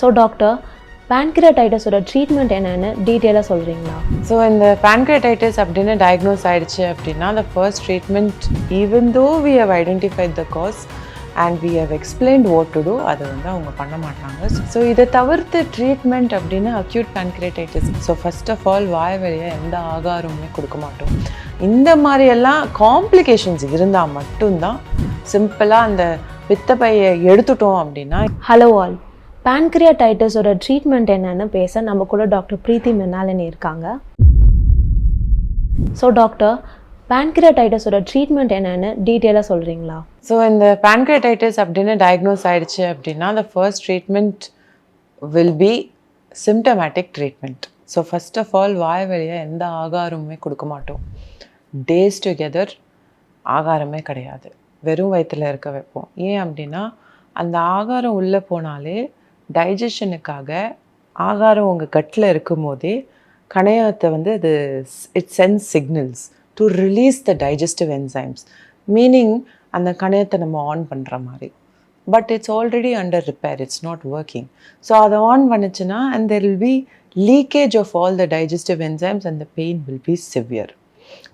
So doctor பேன்கிரடைட்டஸோட treatment என்னன்னு டீட்டெயிலாக சொல்கிறீங்களா ஸோ இந்த pancreatitis அப்படின்னு டயக்னோஸ் ஆயிடுச்சு அப்படின்னா the first treatment even though we have identified the cause and we have explained what to do அதை வந்து அவங்க பண்ண மாட்டாங்க. ஸோ இதை தவிர்த்து ட்ரீட்மெண்ட் அப்படின்னு acute pancreatitis. So first of all வாய் வழியாக எந்த ஆகாரமுமே கொடுக்க மாட்டோம். இந்த மாதிரியெல்லாம் காம்ப்ளிகேஷன்ஸ் இருந்தால் மட்டும்தான் சிம்பிளாக அந்த பித்தப்பையை எடுத்துட்டோம் அப்படின்னா ஹலோ ஆல் பேன்கிரியாடைட்டஸோட ட்ரீட்மெண்ட் என்னன்னு பேச நம்ம கூட டாக்டர் பிரீத்தி மென்னாலினி இருக்காங்க. ஸோ டாக்டர் பேன்கிரியாடைட்டஸோட ட்ரீட்மெண்ட் என்னன்னு டீட்டெயிலாக சொல்கிறீங்களா ஸோ இந்த pancreatitis அப்படின்னு டயக்னோஸ் ஆயிடுச்சு அப்படின்னா அந்த first treatment will be symptomatic treatment so first of all வாய் வழியாக எந்த ஆகாரமுமே கொடுக்க மாட்டோம். டேஸ் டுகெதர் ஆகாரமே கிடையாது. வெறும் வயிற்றில் இருக்க வைப்போம். ஏன் அப்படின்னா அந்த ஆகாரம் உள்ளே போனாலே டைஜஷனுக்காக ஆகாரம் உங்கள் கட்டில் இருக்கும் போதே கணையத்தை வந்து அது it sends signals to release the digestive enzymes meaning அந்த கணையத்தை நம்ம ஆன் பண்ணுற மாதிரி. But it's already under repair it's not working so அதை ஆன் பண்ணுச்சுன்னா and there will be leakage of all the digestive enzymes and the pain will be severe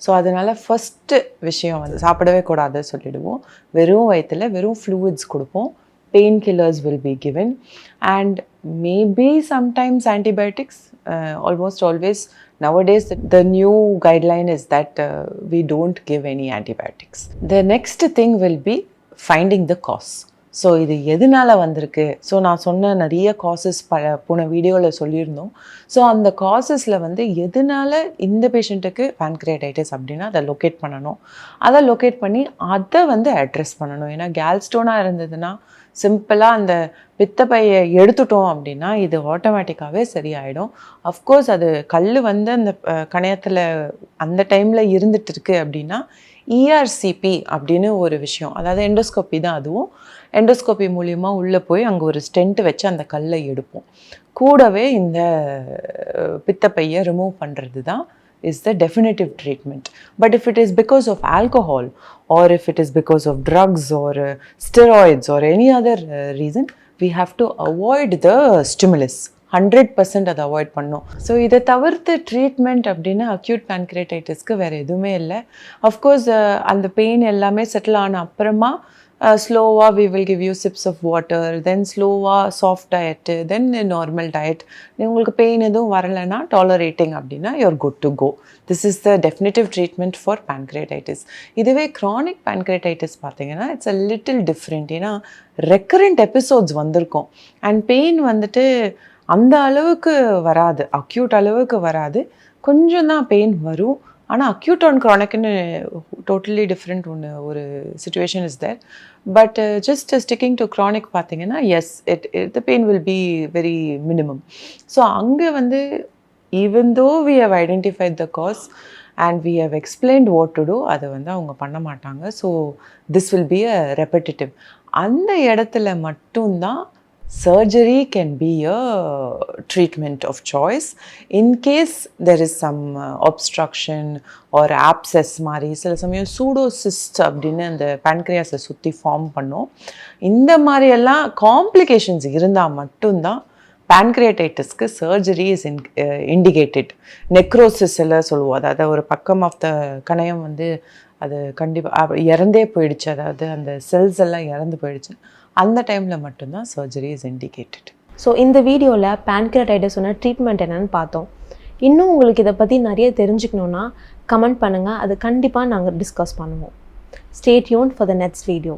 so அதனால் first விஷயம் வந்து சாப்பிடவே கூடாது சொல்லிடுவோம். வெறும் வயிற்றில் வெறும் ஃப்ளூயிட்ஸ் கொடுப்போம். painkillers will be given. And maybe sometimes antibiotics uh, almost always nowadays the, the, new guideline is that uh, we don't give any antibiotics. The next thing will be finding the cause. So இது எதனால வந்திருக்கு? So நான் சொன்ன நிறைய causes ப போன வீடியோவில் சொல்லியிருந்தோம். ஸோ அந்த காசஸில் வந்து எதனால் இந்த பேஷண்ட்டுக்கு பேன்க்ரியடைட்டிஸ் அப்படின்னா அதை லொக்கேட் பண்ணணும். அதை லொக்கேட் பண்ணி அதை வந்து அட்ரஸ் பண்ணணும். ஏன்னா கேல்ஸ்டோனாக இருந்ததுன்னா சிம்பிளாக அந்த பித்தப்பையை எடுத்துட்டோம் அப்படின்னா இது ஆட்டோமேட்டிக்காகவே சரியாயிடும். அஃப்கோர்ஸ் அது கல் வந்து அந்த கணையத்தில் அந்த டைமில் இருந்துட்டு இருக்கு அப்படின்னா இஆர்சிபி அப்படின்னு ஒரு விஷயம். அதாவது எண்டோஸ்கோப்பி தான் அதுவும். எண்டோஸ்கோப்பி மூலியமாக உள்ளே போய் அங்கே ஒரு ஸ்டென்ட் வச்சு அந்த கல்லை எடுப்போம். கூடவே இந்த பித்தப்பையை ரிமூவ் பண்ணுறது தான் is the definitive treatment but if it is because of alcohol or if it is because of drugs or steroids or any other reason we have to avoid the stimulus hundred percent அதை avoid பண்ணோம். So இதை தவிர்த்து treatment அப்படின்னு acute pancreatitisக்கு வேறு எதுவுமே இல்லை. Of course அந்த pain எல்லாமே செட்டில் ஆன அப்புறமா ஸ்லோவாக we will give you sips of water then ஸ்லோவாக soft diet then normal diet உங்களுக்கு பெயின் எதுவும் வரலைன்னா டாலரேட்டிங் அப்படின்னா you're good to go this is the definitive treatment for pancreatitis. இதுவே க்ரானிக் pancreatitis பார்த்தீங்கன்னா இட்ஸ் அ லிட்டில் டிஃப்ரெண்ட் ஏன்னா recurrent episodes வந்திருக்கும். And pain வந்துட்டு அந்த அளவுக்கு வராது அக்யூட் அளவுக்கு வராது. கொஞ்சம் தான் பெயின் வரும். ஆனால் அக்யூட் அண்ட் க்ரானிக்னு டோட்டலி டிஃப்ரெண்ட் ஒன்று ஒரு situation is there but just sticking to chronic பார்த்தீங்கன்னா as it the pain will be very minimum so அங்கே வந்து even though we have identified the cause and we have explained what to do அதை வந்து அவங்க பண்ண மாட்டாங்க. So this will be a repetitive அந்த இடத்துல மட்டும்தான் surgery can be a treatment of choice. In case there is some or obstruction or abscess மாதிரி சில சமயம் சூடோசிஸ்ட் அப்படின்னு அந்த பேன்க்ரியாஸை சுற்றி ஃபார்ம் பண்ணும். இந்த மாதிரியெல்லாம் காம்ப்ளிகேஷன்ஸ் இருந்தால் மட்டும்தான் pancreatitisக்கு சர்ஜரி இஸ் இன் இண்டிகேட்டட் நெக்ரோசிஸில் சொல்லுவோம். அதாவது ஒரு பக்கம் ஆஃப் த கணையம் வந்து அது கண்டிப்பாக இறந்தே போயிடுச்சு. அதாவது அந்த செல்ஸ் எல்லாம் இறந்து போயிடுச்சு. அந்த டைமில் மட்டும்தான் சர்ஜரி இஸ் இண்டிகேட்டட் ஸோ இந்த வீடியோவில் பேன்கிரடைடஸோட ட்ரீட்மெண்ட் என்னன்னு பார்த்தோம். இன்னும் உங்களுக்கு இதை பற்றி நிறைய தெரிஞ்சுக்கணுன்னா கமெண்ட் பண்ணுங்கள் அது கண்டிப்பாக நாங்கள் டிஸ்கஸ் பண்ணுவோம். ஸ்டேட் யூன் ஃபார் த நெக்ஸ்ட் வீடியோ